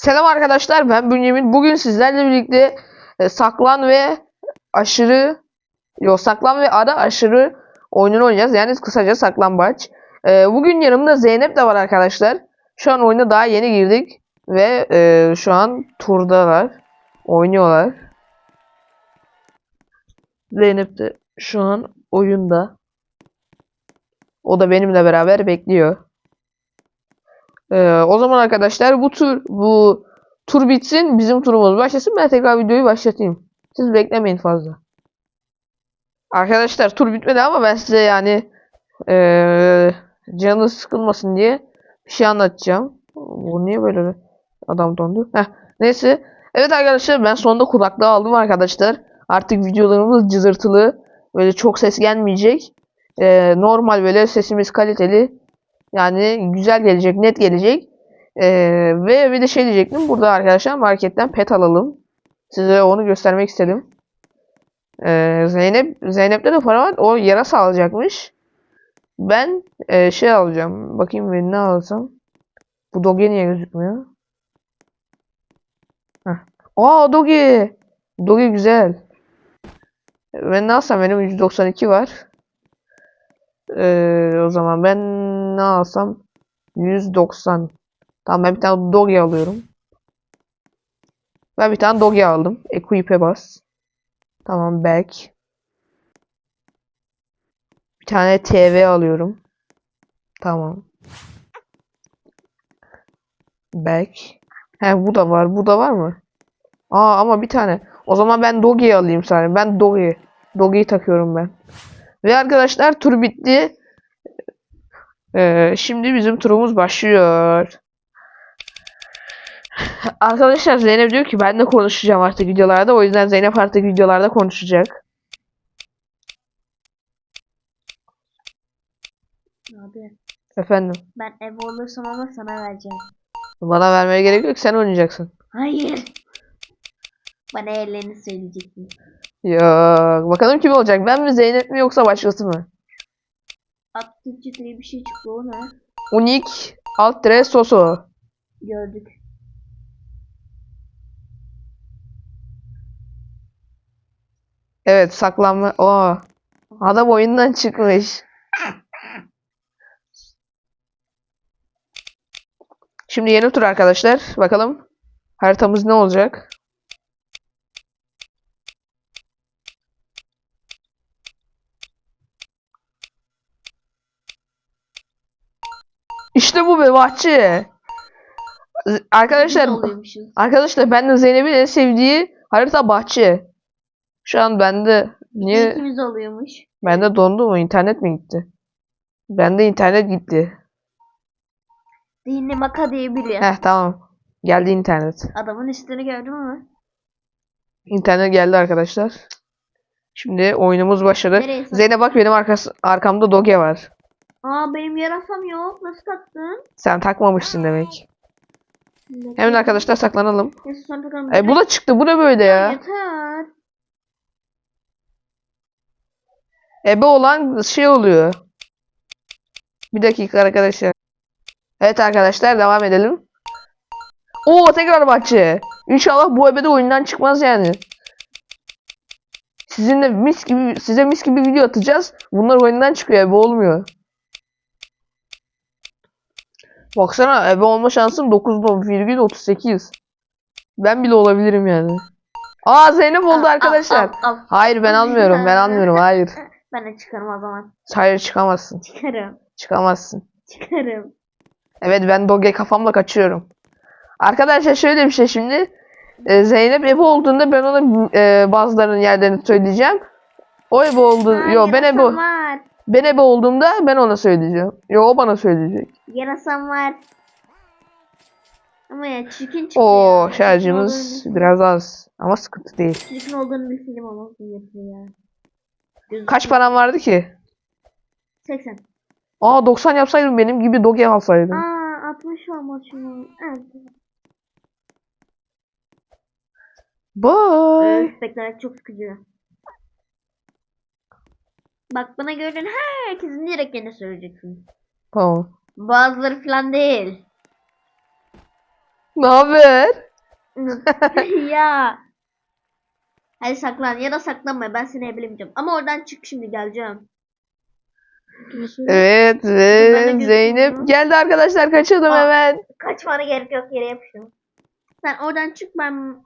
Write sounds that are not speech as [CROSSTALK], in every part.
Selam arkadaşlar ben Bünyamin. Bugün sizlerle birlikte e, saklan ve aşırı yok saklan ve ara aşırı oyununu oynayacağız. Yani kısaca saklambaç. E, bugün yanımda Zeynep de var arkadaşlar. Şu an oyuna daha yeni girdik ve e, şu an turdalar. Oynuyorlar. Zeynep de şu an oyunda. O da benimle beraber bekliyor. Ee, o zaman arkadaşlar bu tur bu tur bitsin bizim turumuz başlasın ben tekrar videoyu başlatayım. Siz beklemeyin fazla. Arkadaşlar tur bitmedi ama ben size yani ee, canınız sıkılmasın diye bir şey anlatacağım. Bu niye böyle adam dondu? Heh, neyse. Evet arkadaşlar ben sonunda kulaklığı aldım arkadaşlar. Artık videolarımız cızırtılı. Böyle çok ses gelmeyecek. Ee, normal böyle sesimiz kaliteli. Yani güzel gelecek, net gelecek. Ee, ve bir de şey diyecektim. Burada arkadaşlar marketten pet alalım. Size onu göstermek istedim. Ee, Zeynep Zeynep'te de para var. O yarasa alacakmış. Ben e, şey alacağım. Bakayım ben ne alsam. Bu doge niye gözükmüyor? Heh. Aa doge. Doge güzel. Ben ne alsam benim 192 var. Ee, o zaman ben ne alsam 190. Tamam ben bir tane doge alıyorum. Ben bir tane doge aldım. Equip'e bas. Tamam back. Bir tane TV alıyorum. Tamam. Back. He bu da var. Bu da var mı? Aa ama bir tane. O zaman ben doge'yi alayım sadece. Ben doge. Doge'yi takıyorum ben. Ve arkadaşlar tur bitti. Ee, şimdi bizim turumuz başlıyor. [LAUGHS] Arkadaşlar Zeynep diyor ki ben de konuşacağım artık videolarda. O yüzden Zeynep artık videolarda konuşacak. Abi Efendim. ben ev olursam ama sana vereceğim. Bana vermeye gerek yok. Sen oynayacaksın. Hayır. Bana ellerini söyleyecektin. Yok. Bakalım kim olacak? Ben mi Zeynep mi yoksa başkası mı? Aktifçi diye bir şey çıktı o ne? Unik alt dire soso. Gördük. Evet saklanma. Oo. Adam oyundan çıkmış. Şimdi yeni tur arkadaşlar. Bakalım haritamız ne olacak? İşte bu be bahçe. Arkadaşlar arkadaşlar ben de Zeynep'in en sevdiği harita bahçe. Şu an bende niye İkimiz oluyormuş. bende dondu mu? İnternet mi gitti? Bende internet gitti. Dinle maka diye biri. Heh tamam. Geldi internet. Adamın üstünü gördün mü? İnternet geldi arkadaşlar. Şimdi oyunumuz başladı. Zeynep bak benim arkası, arkamda doge var. Aa benim yarasam yok. Nasıl taktın? Sen takmamışsın demek. Hemen arkadaşlar saklanalım. Neyse sonra takalım. E bu da çıktı. Bu ne böyle ya? Yeter. Ebe olan şey oluyor. Bir dakika arkadaşlar. Evet arkadaşlar devam edelim. Oo tekrar bahçe. İnşallah bu ebede oyundan çıkmaz yani. Sizinle mis gibi size mis gibi video atacağız. Bunlar oyundan çıkıyor ebe olmuyor. Baksana ebe olma şansım 9,38. Ben bile olabilirim yani. Aa Zeynep oldu Al, arkadaşlar. al, al, al. Hayır ben almıyorum. Ben almıyorum. Hayır. [LAUGHS] Ben de çıkarım o zaman. Hayır çıkamazsın. Çıkarım. Çıkamazsın. Çıkarım. Evet ben doge kafamla kaçıyorum. Arkadaşlar şöyle bir şey şimdi. Ee, Zeynep ebe olduğunda ben ona e, bazılarının yerlerini söyleyeceğim. O ebe oldu. Aa, Yo ben ebe var. Ben ebe olduğumda ben ona söyleyeceğim. Yo o bana söyleyecek. Yarasam var. Ama ya çirkin çıktı Oo ya. şarjımız olduğunu, biraz az ama sıkıntı değil. çirkin olduğunu bilseydim ama yapıyor ya. Gözüm- Kaç param vardı ki? 80. Aa 90 yapsaydım benim gibi doge alsaydım. Aa 60 olmuş şunu. Evet. Bye. Öf, beklemek çok sıkıcı. Bak bana gören herkesin direkt yine söyleyeceksin. Tamam. Bazıları falan değil. Ne haber? [LAUGHS] ya. Hadi saklan ya da saklanma ben seni evlenmeyeceğim. Ama oradan çık şimdi geleceğim. Evet Ben ve. Zeynep geldi arkadaşlar kaçalım Aa. hemen. Kaçmana gerek yok yere yapıştım. Sen oradan çık ben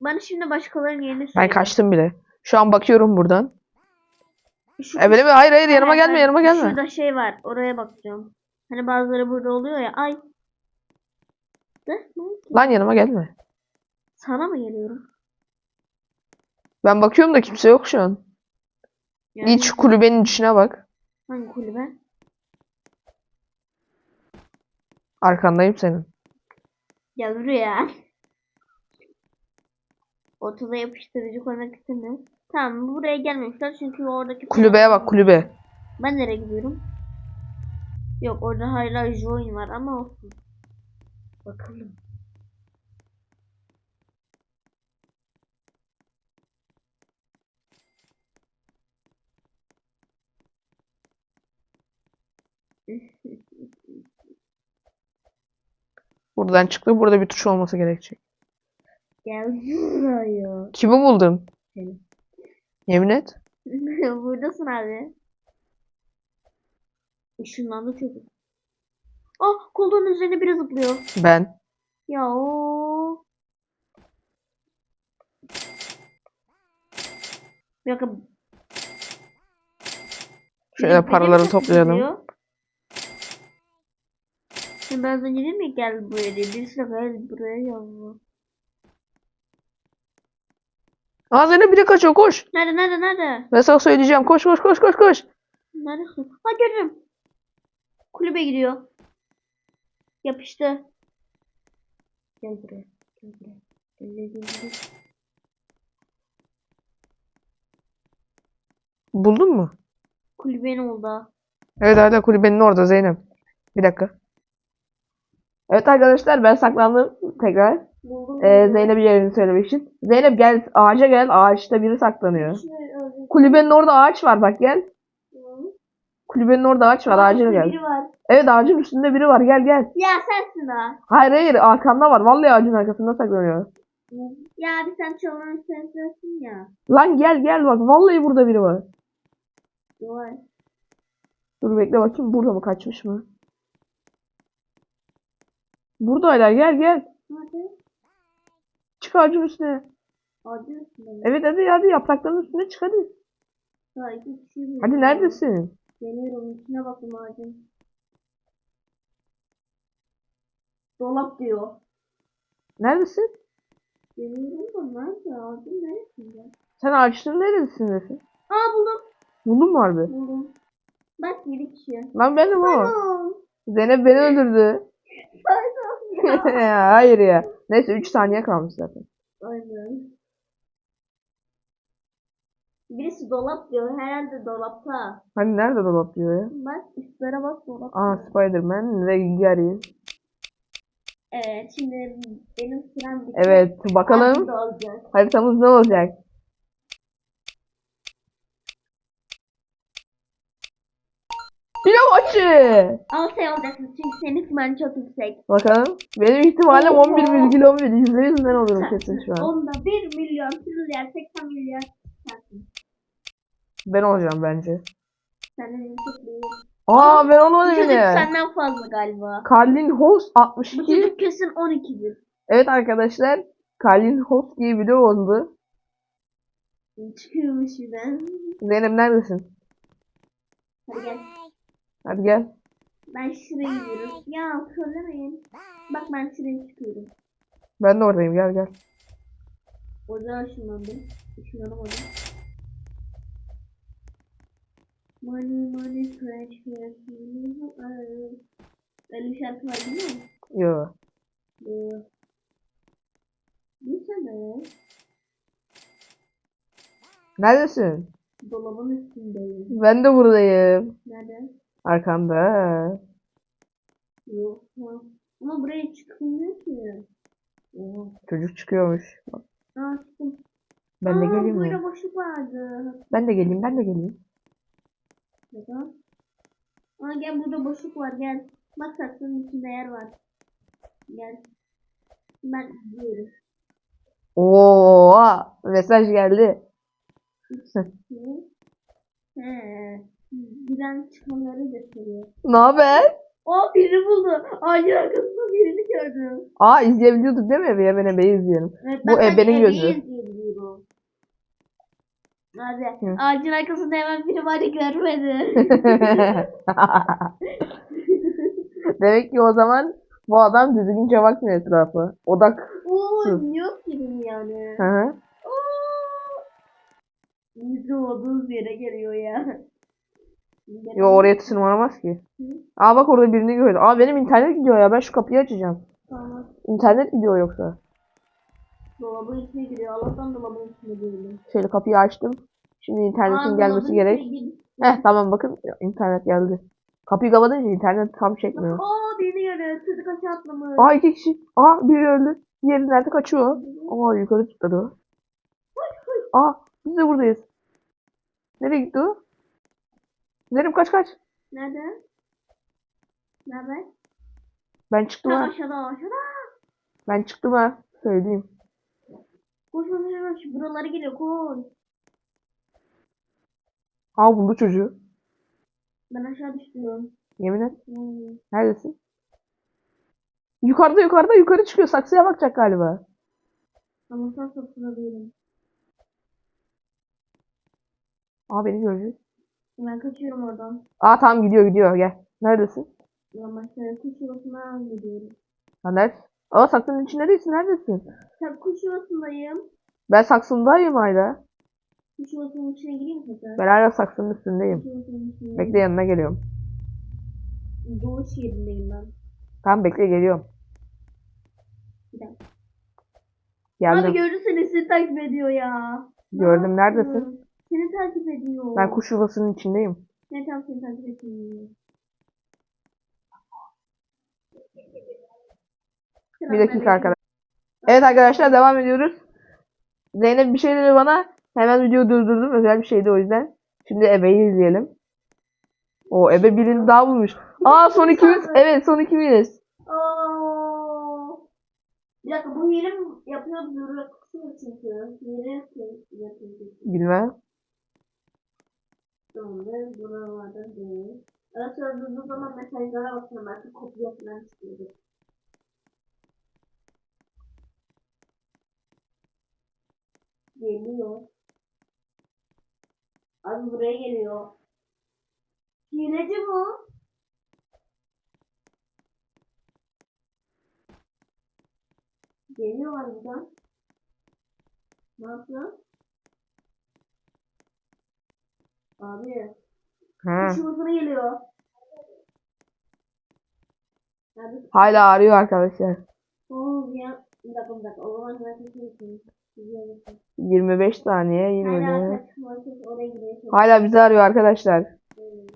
bana şimdi başkalarının yerini Ben söyle. kaçtım bile. Şu an bakıyorum buradan. Şu- Evet mi? Hayır hayır yanıma gelme yanıma gelme. Şurada şey var oraya bakacağım. Hani bazıları burada oluyor ya ay. Ne? Lan yanıma gelme. Sana mı geliyorum? Ben bakıyorum da kimse yok şu an. Yani Git şu kulübenin içine bak. Hangi kulübe? Arkandayım senin. Gel buraya. Ortada yapıştırıcı koymak istemiyorum. Tamam buraya gelmemişler çünkü oradaki Kulübeye bak kulübe. Ben nereye gidiyorum? Yok orada hala join var ama olsun. Bakalım. Buradan çıktı. Burada bir tuş olması gerekecek. Gel buraya. Kimi buldun? Seni. Yemin et. [LAUGHS] Buradasın abi. Işınlandı çocuk. Ah koltuğun üzerine biri zıplıyor. Ben. Ya o. Bir dakika. Şöyle Biri- paraları mi toplayalım. zıplıyor? Şimdi ben az önce dedim ya gel buraya diye. Birisi de buraya yazdı. Aa Zeynep biri kaçıyor koş. Nerede nerede nerede? Ben sana söyleyeceğim. Koş koş koş koş koş. Neredesin? Ha görürüm. Kulübe gidiyor. Yapıştı. Gel buraya. Gel buraya. Gel gel gel. gel. Buldun mu? Kulübenin oldu. Evet hala kulübenin orada Zeynep. Bir dakika. Evet arkadaşlar ben saklandım tekrar. Buldum. Ee, Zeynep'in yerini söylemek için. Zeynep gel ağaca gel. Ağaçta biri saklanıyor. Kulübenin orada ağaç var bak gel. Kulübenin orada ağaç var. Ağaca gel. Var. Evet ağacın üstünde biri var. Gel gel. Ya sensin ha. Hayır hayır arkanda var. Vallahi ağacın arkasında saklanıyor. Ya abi sen çalan sensin ya. Lan gel gel bak. Vallahi burada biri var. Var. Dur bekle bakayım. Burada mı kaçmış mı? Burada hala gel gel. Hadi. Çık ağacın üstüne. Hadi üstüne. Evet hadi hadi yaprakların üstüne çık hadi. İki kişi buldum. Hadi neredesin? Geliyorum içine bakın ağacın. Dolap diyor. Neredesin? Geliyorum da nerede ağacın neresinde? Sen ağaçın neredesin? Aa buldum. Buldun mu harbi? Buldum. Bak yedi kişi. Lan benim o. Zeynep beni öldürdü. [LAUGHS] Hayır ya. Neyse 3 saniye kalmış zaten. Aynen. Birisi dolap diyor. Herhalde dolapta. Hani nerede dolap diyor ya? Bak üstlere bak dolap. Aa. Spiderman ve Gary. Evet şimdi benim sıram bitti. Evet bakalım haritamız ne olacak? Pilav açı. Ama sen olacaksın çünkü senin ihtimalin çok yüksek. Bakalım. Benim ihtimalim 11,11. %100 ben olurum kesin şu an. Onda 1 milyon, trilyar, 80 milyar sensin. Ben olacağım bence. Senden en çok büyük. Aa ben Bu olmadım çocuk yine. senden fazla galiba. Carlin Host Bu 62. çocuk kesin 12'dir. Evet arkadaşlar. Carlin Host diye video oldu. Çıkıyormuş bir de. Zeynep neredesin? Hadi gel. Hadi gel. Ben şuraya gidiyorum. Ya söylemeyin. Bak ben şuraya çıkıyorum. Ben de oradayım gel gel. Orada ışınlandım. Işınlanamadım. Money money crash crash money money. Öyle bir şarkı var biliyor musun? Yo. Ee, Bir sene Neredesin? dolabın üstündeyim. Ben de buradayım. Nerede? Arkanda. Yok. Ha. Ama buraya çıkılmıyor ki. Oo. Çocuk çıkıyormuş. Aa çıktım. Ben de Aa, geleyim mi? Burada boşluk vardı. Ben de geleyim ben de geleyim. Neden? Aa gel burada boşluk var gel. Bak saksının içinde yer var. Gel. Ben izliyorum. Oo, mesaj geldi. He. Bilen çıkanları gösteriyor. Ne haber? O birini buldu. Ağacın arkasında birini gördüm. Aa izleyebiliyorduk değil mi? Ebe Ebe Ebe'yi izleyelim. Evet, Bu ben ebenin gözü. Abi Hı. ağacın arkasında hemen biri var görmedi. [LAUGHS] Demek ki o zaman bu adam düzgünce bakmıyor etrafa. Odak. Oo yok gibi yani. Hı hı. Oo. Bizim olduğumuz yere geliyor ya. Yo oraya tırmanamaz ki. Hı. Aa bak orada birini gördüm. Aa benim internet gidiyor ya. Ben şu kapıyı açacağım. Tamam. İnternet gidiyor yoksa. Dolabın içine giriyor. Allah'tan dolabın içine değilim. Şöyle kapıyı açtım. Şimdi internetin Aa, gelmesi gerek. Heh tamam bakın internet geldi. Kapıyı kapatınca internet tam çekmiyor. Oo beni görüyor. Çocuk aşağı atlamış. Aa iki kişi. Aa biri öldü. Diğeri nerede kaçıyor? Aa yukarı çıktı o. Aa biz de buradayız. Nereye gitti o? Zeynep kaç kaç. Nerede? Nerede? Ben çıktım Ha aşağıda aşağıda. Ben çıktım ha. Söyleyeyim. Koş koş koş. Buralara geliyor koş. Aa buldu çocuğu. Ben aşağı düştüm. Yemin et. Hmm. Neredesin? Yukarıda yukarıda yukarı çıkıyor. Saksıya bakacak galiba. Ama sen sırtına değilim. Aa beni gördü. Ben kaçıyorum oradan. Aa tamam gidiyor gidiyor gel. Neredesin? Ya ben senin kuş yuvasına gidiyorum. Ha nerede? Aa saksının içinde değilsin. Neredesin? Sen kuş yuvasındayım. Ben saksındayım hala. Kuş yuvasının içine gireyim mi tekrar? Ben hala saksının üstündeyim. Kuş yuvasının içine. Bekle yanına geliyorum. Doğu şehrindeyim ben. Tamam bekle geliyorum. Bir dakika. Geldim. Abi gördü seni seni takip ediyor ya. Gördüm. Ne Neredesin? Seni takip ediyor. Ben kuş yuvasının içindeyim. Ne tam seni takip ediyor. Bir dakika arkadaşlar. Evet arkadaşlar devam ediyoruz. Zeynep bir şey dedi bana. Hemen videoyu durdurdum. Özel bir şeydi o yüzden. Şimdi Ebe'yi izleyelim. O Ebe birini daha bulmuş. Aa son ikimiz. Evet son ikimiz. Bir dakika bu mi yapıyor duruyor çünkü. Yapıyor. yapıyor. Bilmem. Sonra buralarda değil. Sıra durduğu zaman mesajlara bakıyorum belki kopya falan çıkıyordu. Geliyor. Abi buraya geliyor. Hileci bu. Geliyor harbiden. Ne yapıyor? Abi. Ha. Kuş yuvasına geliyor. Nerede? Hala arıyor arkadaşlar. Oo ya. Bir dakika bir dakika. O zaman ben kesin 25 saniye. Hala 24. kaçma. Oraya gidiyor. Hala bizi arıyor arkadaşlar. Şey mi?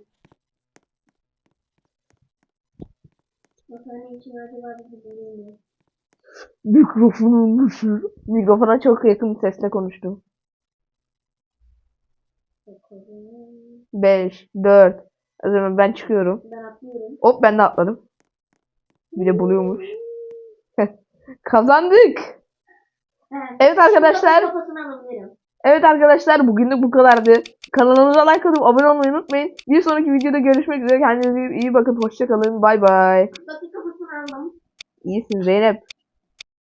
Mikrofonun düşür. Mikrofona çok yakın sesle konuştum. Bakalım. 5, 4. O zaman ben çıkıyorum. Ben atlıyorum. Hop ben de atladım. Bir de buluyormuş. [LAUGHS] Kazandık. He. Evet arkadaşlar. Evet arkadaşlar bugünlük bu kadardı. Kanalımıza like atıp abone olmayı unutmayın. Bir sonraki videoda görüşmek üzere. Kendinize iyi bakın. Hoşçakalın. Bay bay. İyisin Zeynep.